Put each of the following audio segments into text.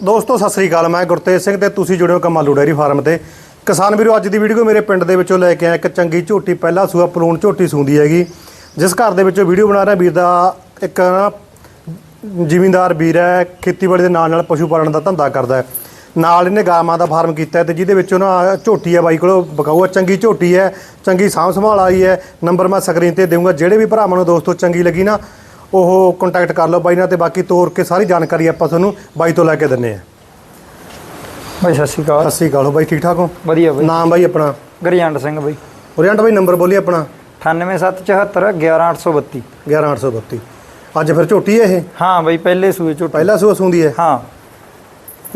ਦੋਸਤੋ, ਸਤਿ ਸ੍ਰੀ ਅਕਾਲ। ਮੈਂ ਗੁਰਤੇਜ ਸਿੰਘ ਤੇ ਤੁਸੀਂ ਜੁੜਿਓ ਕਮਾਲੂ ਡੈਰੀ ਫਾਰਮ ਤੇ। ਕਿਸਾਨ ਵੀਰੋ, ਅੱਜ ਦੀ ਵੀਡੀਓ ਮੇਰੇ ਪਿੰਡ ਦੇ ਵਿੱਚੋਂ ਲੈ ਕੇ ਆਇਆ ਇੱਕ ਚੰਗੀ ਝੋਟੀ, ਪਹਿਲਾ ਸੂਆ, ਪਲੂਣ ਝੋਟੀ ਸੂੰਦੀ ਹੈਗੀ। ਜਿਸ ਘਰ ਦੇ ਵਿੱਚੋਂ ਵੀਡੀਓ ਬਣਾ ਰਿਹਾ ਵੀਰ ਦਾ ਇੱਕ ਨਾ ਜ਼ਿਮੀਂਦਾਰ ਵੀਰ ਹੈ, ਖੇਤੀਬਾੜੀ ਦੇ ਨਾਲ ਨਾਲ ਪਸ਼ੂ ਪਾਲਣ ਦਾ ਧੰਦਾ ਕਰਦਾ ਹੈ। ਨਾਲ ਇਹਨੇ ਗਾਵਾਂ ਦਾ ਫਾਰਮ ਕੀਤਾ ਹੈ ਤੇ ਜਿਹਦੇ ਵਿੱਚੋਂ ਨਾ ਝੋਟੀ ਹੈ ਬਾਈ ਕੋਲੋਂ ਬਕਾਊ ਹੈ ਚੰਗੀ ਝੋਟੀ ਹੈ, ਚੰਗੀ ਸਾਂਭ ਸੰਭਾਲ ਆਈ ਹੈ। ਨੰਬਰ ਮੈਂ ਸਕਰੀਨ ਤੇ ਦੇਵਾਂਗਾ ਜਿਹੜੇ ਵੀ ਭਰਾਵਾਂ ਨੂੰ ਦੋਸਤੋ ਚੰਗੀ ਲੱਗੀ ਨਾ ਉਹ ਕੰਟੈਕਟ ਕਰ ਲਓ ਬਾਈ ਨਾਲ ਤੇ ਬਾਕੀ ਤੋਰ ਕੇ ਸਾਰੀ ਜਾਣਕਾਰੀ ਆਪਾਂ ਤੁਹਾਨੂੰ ਬਾਈ ਤੋਂ ਲੈ ਕੇ ਦਿੰਨੇ ਆ ਬਾਈ ਸਤਿ ਸ਼੍ਰੀ ਅਕਾਲ। ਸਤਿ ਸ੍ਰੀ ਅਕਾਲ ਹੋ ਬਾਈ ਠੀਕ ਠਾਕ ਹੋ? ਵਧੀਆ ਬਾਈ। ਨਾਮ ਬਾਈ ਆਪਣਾ? ਗਰਜੰਟ ਸਿੰਘ ਬਾਈ। ਓਰੀਐਂਟ ਬਾਈ ਨੰਬਰ ਬੋਲੀ ਆਪਣਾ। 98774 11832 11832 ਅੱਜ ਫਿਰ ਝੋਟੀ ਹੈ ਇਹ? ਹਾਂ ਬਾਈ ਪਹਿਲੇ ਸੂਏ ਝੋਟੀ। ਪਹਿਲਾ ਸੂਆ ਸੂੰਦੀ ਹੈ? ਹਾਂ।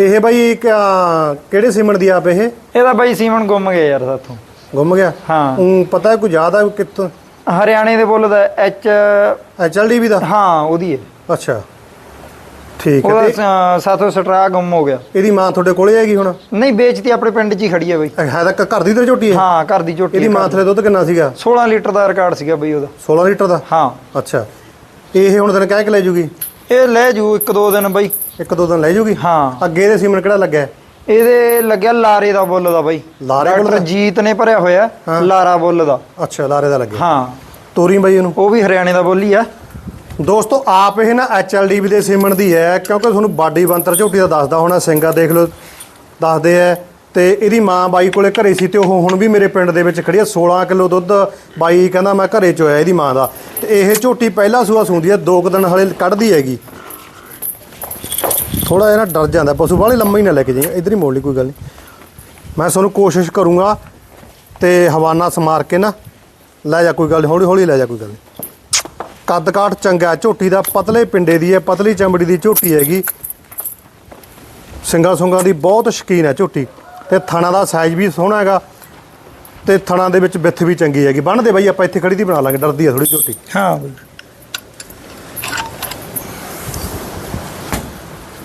ਇਹ ਬਾਈ ਕਿਹੜੇ ਸੀਮਨ ਦੀ ਆਪ ਇਹ? ਇਹਦਾ ਬਾਈ ਸੀਮਨ ਗੁੰਮ ਗਿਆ ਯਾਰ ਸਾਥੋਂ। ਗੁੰਮ ਗਿਆ? ਹਾਂ। ਉਹ ਪਤਾ ਕੋਈ ਹੈ ਕਿੱਥੋਂ? ਹਰਿਆਣੇ ਦੇ ਬੁੱਲ ਦਾ ਐਚ ਐਚਐਲਡੀ ਵੀ ਦਾ? ਹਾਂ ਉਹਦੀ ਹੈ। ਅੱਛਾ। ਠੀਕ ਹੈ ਉਹਦਾ ਤੇ ਸਾਥੋਂ ਸਟਰਾ ਗੁੰਮ ਹੋ ਗਿਆ। ਇਹਦੀ ਮਾਂ ਤੁਹਾਡੇ ਕੋਲੇ ਹੈਗੀ ਹੁਣ? ਨਹੀਂ ਵੇਚਤੀ ਆਪਣੇ ਪਿੰਡ 'ਚ ਹੀ ਖੜੀ ਹੈ ਬਾਈ। ਹੈ ਤਾਂ ਘਰ ਦੀ ਤੇ ਝੋਟੀ ਹੈ? ਹਾਂ ਘਰ ਦੀ ਝੋਟੀ ਇਹਦੀ ਮਾਂ। ਥਲੇ ਦੁੱਧ ਕਿੰਨਾ ਸੀਗਾ? 16 ਲੀਟਰ ਦਾ ਰਿਕਾਰਡ ਸੀਗਾ ਬਾਈ ਉਹਦਾ। 16 ਲੀਟਰ ਦਾ? ਹਾਂ। ਅੱਛਾ। ਇਹ ਹੁਣ ਦਿਨ ਕਹਿ ਕੇ ਲੈ ਜੂਗੀ? ਇਹ ਲੈ ਜੂ ਇੱਕ ਦੋ ਦਿਨ ਬਾਈ। ਇੱਕ ਦੋ ਦਿਨ ਲੈ ਜੂਗੀ? ਹਾਂ। ਅੱਗੇ ਇਹਦੇ ਸੀਮਨ ਕਿਹੜਾ ਲੱਗਾ? ਇਹਦੇ ਲੱਗਿਆ ਲਾਰੇ ਦਾ ਬੁੱਲ ਦਾ ਬਾਈ। ਲਾਰੇ ਬੁੱਲ ਡਾਕਟਰ ਦਾ? ਜੀਤ ਨੇ ਭਰਿਆ ਹੋਇਆ ਹਾਂ। ਲਾਰਾ ਬੁੱਲ ਦਾ। ਅੱਛਾ ਲਾਰੇ ਦਾ ਲੱਗਿਆ। ਹਾਂ। ਤੋਰੀ ਬਾਈ ਇਹਨੂੰ? ਉਹ ਵੀ ਹਰਿਆਣੇ ਦਾ ਬੋਲੀ ਆ। ਦੋਸਤੋ ਆਪ ਇਹ ਨਾ ਐਚਐਲਡੀਬੀ ਦੇ ਸੀਮਨ ਦੀ ਹੈ ਕਿਉਂਕਿ ਤੁਹਾਨੂੰ ਬਾਡੀ ਬੰਤਰ ਝੋਟੀ ਦਾ ਦੱਸਦਾ ਹੋਣਾ ਸਿੰਗਾ ਦੇਖ ਲਓ ਦੱਸਦੇ ਐ ਤੇ ਇਹਦੀ ਮਾਂ ਬਾਈ ਕੋਲੇ ਘਰੇ ਸੀ ਤੇ ਉਹ ਹੁਣ ਵੀ ਮੇਰੇ ਪਿੰਡ ਦੇ ਵਿੱਚ ਖੜੀ ਆ 16 ਕਿਲੋ ਦੁੱਧ ਬਾਈ ਕਹਿੰਦਾ ਮੈਂ ਘਰੇ ਚੋਇਆ ਇਹਦੀ ਮਾਂ ਦਾ। ਤੇ ਇਹ ਝੋਟੀ ਪਹਿਲਾ ਸੂਆ ਸੂੰਦੀ ਹੈ ਦੋ ਕੁ ਦਿਨ ਹਲੇ ਕੱਢਦੀ ਹੈਗੀ। ਥੋੜਾ ਜਿਹਾ ਨਾ ਡਰ ਜਾਂਦਾ ਪਸ਼ੂ ਬਾਹਲੇ ਲੰਮਾ ਹੀ ਨਾ ਲੈ ਕੇ ਜਾਈਂ ਇਧਰ ਹੀ ਮੋੜ ਲਈ ਕੋਈ ਗੱਲ ਨਹੀਂ। ਮੈਂ ਤੁਹਾਨੂੰ ਕੋਸ਼ਿਸ਼ ਕਰੂੰਗਾ ਤੇ ਹਵਾਨਾ ਸਮਾਰ ਕੇ ਨਾ ਲੈ ਜਾ ਕੋਈ ਗੱਲ ਨੀ, ਹੌਲੀ ਹੌਲੀ ਲੈ ਜਾ ਕੋਈ ਗੱਲ ਨਹੀਂ। ਕੱਦ ਕਾਠ ਚੰਗਾ ਝੋਟੀ ਦਾ ਪਤਲੇ ਪਿੰਡੇ ਦੀ ਹੈ ਪਤਲੀ ਚਮੜੀ ਦੀ ਝੋਟੀ ਹੈਗੀ। ਸਿੰਗਾ ਸੁੰਗਾ ਦੀ ਬਹੁਤ ਸ਼ਕੀਨ ਹੈ ਝੋਟੀ ਤੇ ਥਣਾ ਦਾ ਸਾਈਜ਼ ਵੀ ਸੋਹਣਾ ਹੈਗਾ ਤੇ ਥਣਾ ਦੇ ਵਿੱਚ ਵਿੱਥ ਵੀ ਚੰਗੀ ਹੈਗੀ। ਬੰਨਦੇ ਬਾਈ ਆਪਾਂ ਇੱਥੇ ਖੜੀ ਦੀ ਬਣਾ ਲਾਂਗੇ ਡਰਦੀ ਹੈ ਥੋੜੀ ਝੋਟੀ। ਹਾਂ ਬਾਈ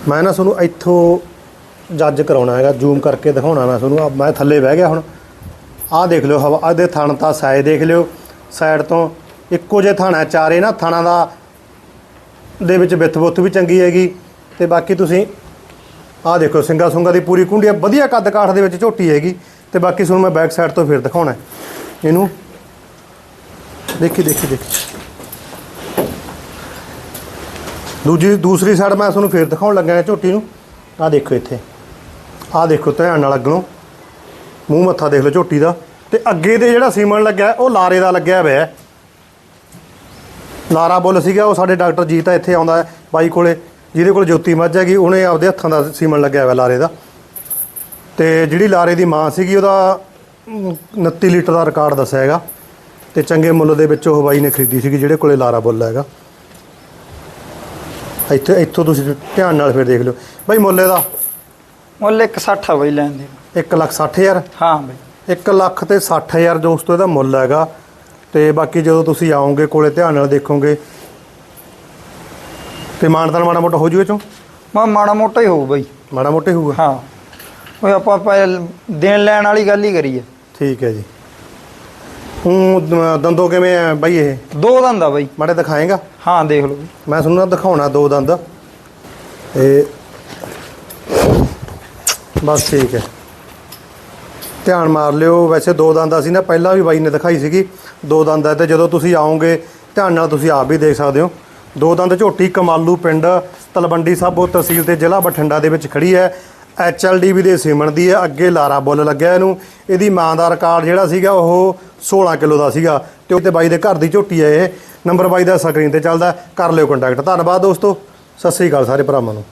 ਮੈਂ ਨਾ ਤੁਹਾਨੂੰ ਇੱਥੋਂ ਜੱਜ ਕਰਾਉਣਾ ਹੈਗਾ ਜ਼ੂਮ ਕਰਕੇ ਦਿਖਾਉਣਾ ਮੈਂ ਤੁਹਾਨੂੰ। ਮੈਂ ਥੱਲੇ ਬਹਿ ਗਿਆ ਹੁਣ। ਆਹ ਦੇਖ ਲਿਓ ਹਵਾ, ਆਹ ਦੇ ਥਣ ਤਾਂ ਸਾਈਜ਼ ਦੇਖ ਲਿਓ। ਸਾਈਡ ਤੋਂ ਇੱਕੋ ਜਿਹੇ ਥਾਣਾ ਚਾਰੇ ਨਾ ਥਾਣਾ ਦਾ ਦੇ ਵਿੱਚ ਵਿੱਥ ਬੁੱਥ ਵੀ ਚੰਗੀ ਹੈਗੀ। ਤੇ ਬਾਕੀ ਤੁਸੀਂ ਆਹ ਦੇਖੋ ਸਿੰਗਾ ਸੁੰਗਾ ਦੀ ਪੂਰੀ ਕੁੰਡੀ ਵਧੀਆ ਕੱਦ ਕਾਠ ਦੇ ਵਿੱਚ ਝੋਟੀ ਹੈਗੀ। ਤੇ ਬਾਕੀ ਤੁਹਾਨੂੰ ਮੈਂ ਬੈਕ ਸਾਈਡ ਤੋਂ ਫਿਰ ਦਿਖਾਉਣਾ ਇਹਨੂੰ ਦੇਖੀ ਦੇਖੀ ਦੇਖੀ। ਦੂਜੀ ਦੂਸਰੀ ਸਾਈਡ ਮੈਂ ਤੁਹਾਨੂੰ ਫੇਰ ਦਿਖਾਉਣ ਲੱਗਾ ਝੋਟੀ ਨੂੰ। ਆਹ ਦੇਖੋ ਇੱਥੇ। ਆਹ ਦੇਖੋ ਧਿਆਨ ਨਾਲ ਅੱਗੋਂ ਮੂੰਹ ਮੱਥਾ ਦੇਖ ਲਓ ਝੋਟੀ ਦਾ। ਤੇ ਅੱਗੇ ਦੇ ਜਿਹੜਾ ਸੀਮਨ ਲੱਗਿਆ ਉਹ ਲਾਰੇ ਦਾ ਲੱਗਿਆ ਹੋਇਆ ਲਾਰਾ ਬੁੱਲ ਸੀਗਾ ਉਹ ਸਾਡੇ ਡਾਕਟਰ ਜੀਤਾ ਇੱਥੇ ਆਉਂਦਾ ਬਾਈ ਕੋਲੇ। ਜਿਹਦੇ ਕੋਲ ਜੋਤੀ ਮੱਝ ਹੈਗੀ ਉਹਨੇ ਆਪਦੇ ਹੱਥਾਂ ਦਾ ਸੀਮਨ ਲੱਗਿਆ ਹੋਇਆ ਲਾਰੇ ਦਾ। ਤੇ ਜਿਹੜੀ ਲਾਰੇ ਦੀ ਮਾਂ ਸੀਗੀ ਉਹਦਾ ਅਮ, 29 ਲੀਟਰ ਦਾ ਰਿਕਾਰਡ ਦੱਸਿਆ ਹੈਗਾ। ਤੇ ਚੰਗੇ ਮੁੱਲ ਦੇ ਵਿੱਚ ਉਹ ਬਾਈ ਨੇ ਖਰੀਦੀ ਸੀਗੀ ਜਿਹੜੇ ਕੋਲੇ ਲਾਰਾ ਬੁੱਲ ਹੈਗਾ। ਇੱਥੇ ਇੱਥੋਂ ਤੁਸੀਂ ਧਿਆਨ ਨਾਲ ਫਿਰ ਦੇਖ ਲਿਓ। ਬਾਈ ਮੁੱਲ ਇਹਦਾ? ਮੁੱਲ 160 ਆ ਬਾਈ ਲੈਣ ਦੇ। 1 ਲੱਖ 60 ਹਜ਼ਾਰ? ਹਾਂ ਬਾਈ। 1 ਲੱਖ ਤੇ 60 ਹਜ਼ਾਰ ਦੋਸਤੋ ਇਹਦਾ ਮੁੱਲ ਹੈਗਾ। ਤੇ ਬਾਕੀ ਜਦੋਂ ਤੁਸੀਂ ਆਓਗੇ ਕੋਲੇ ਧਿਆਨ ਨਾਲ ਦੇਖੋਗੇ। ਤੇ ਮਾਨਤਾਨ ਮਾੜਾ ਮੋਟਾ ਹੋ ਜੂਏ ਚੋਂ? ਮਾ ਮਾੜਾ ਮੋਟਾ ਹੀ ਹੋਊ ਬਾਈ। ਮਾੜਾ ਮੋਟਾ ਹੀ ਹੋਊਗਾ। ਹਾਂ। ਉਹ ਆਪਾਂ ਪਹਿਲ ਦੇਣ ਲੈਣ ਵਾਲੀ ਗੱਲ ਹੀ ਕਰੀ ਆ ਠੀਕ ਹੈ ਜੀ। ਹੂੰ ਦੰਦੋ ਕਿਵੇਂ ਆ ਬਾਈ ਇਹ? ਦੋ ਦੰਦ ਆ ਬਾਈ। ਮਾੜੇ ਦਿਖਾਏਗਾ? ਹਾਂ ਦੇਖ ਲਓ। ਮੈਂ ਤੁਹਾਨੂੰ ਨਾ ਦਿਖਾਉਣਾ ਦੋ ਦੰਦ। ਤੇ ਬਸ ਠੀਕ ਹੈ। ਧਿਆਨ ਮਾਰ ਲਿਓ। ਵੈਸੇ ਦੋ ਦੰਦ ਅਸੀਂ ਨਾ ਪਹਿਲਾਂ ਵੀ ਬਾਈ ਨੇ ਦਿਖਾਈ ਸੀਗੀ। ਦੋ ਦੰਦ ਹੈ ਤੇ ਜਦੋਂ ਤੁਸੀਂ ਆਓਗੇ ਧਿਆਨ ਨਾਲ ਤੁਸੀਂ ਆਪ ਵੀ ਦੇਖ ਸਕਦੇ ਹੋ। ਦੋ ਦੰਦ ਝੋਟੀ ਕਮਾਲੂ ਪਿੰਡ ਤਲਵੰਡੀ ਸਾਬੋ ਤਹਿਸੀਲ ਤੇ ਜ਼ਿਲ੍ਹਾ ਬਠਿੰਡਾ ਦੇ ਵਿੱਚ ਖੜੀ ਹੈ। ਐਚਐਲਡੀਬੀ ਦੇ ਸੀਮਨ ਦੀ ਹੈ। ਅੱਗੇ ਲਾਰਾ ਬੁੱਲ ਲੱਗਿਆ ਇਹਨੂੰ। ਇਹਦੀ ਮਾਂ ਦਾ ਰਿਕਾਰਡ ਜਿਹੜਾ ਸੀਗਾ, ਉਹ 16 ਕਿਲੋ ਦਾ ਸੀਗਾ। ਤੇ ਉੱਤੇ ਬਾਈ ਦੇ ਘਰ ਦੀ ਝੋਟੀ ਹੈ ਇਹ। ਨੰਬਰ ਬਾਈ ਦਾ ਸਕਰੀਨ ਤੇ ਚੱਲਦਾ ਕਰ ਲਿਓ ਕੰਟੈਕਟ ਧੰਨਵਾਦ ਦੋਸਤੋ। ਸਤਿ ਸ੍ਰੀ ਅਕਾਲ ਸਾਰੇ ਭਰਾਵਾਂ ਨੂੰ।